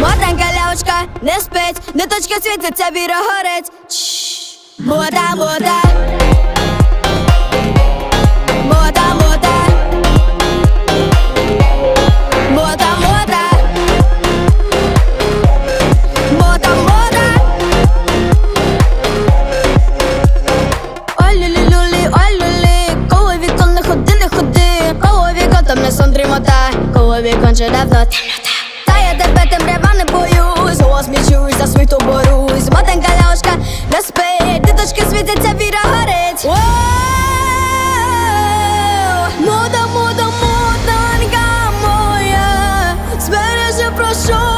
Моденька лявочка не спить, ниточка світиться, біра горить. Мода, мода. Ой, люлі, ой, люлі. Коло вікон не ходи, не ходи. Коло вікон там не сон дрімота. Коло вікон вже давно темнота тебе темрява не боюсь, Осмічусь, за світу борюсь, Матенька ляшка не спить, диточки світяться, віра горить. Ну, Мода, муда, муданька моя, збережи прошу.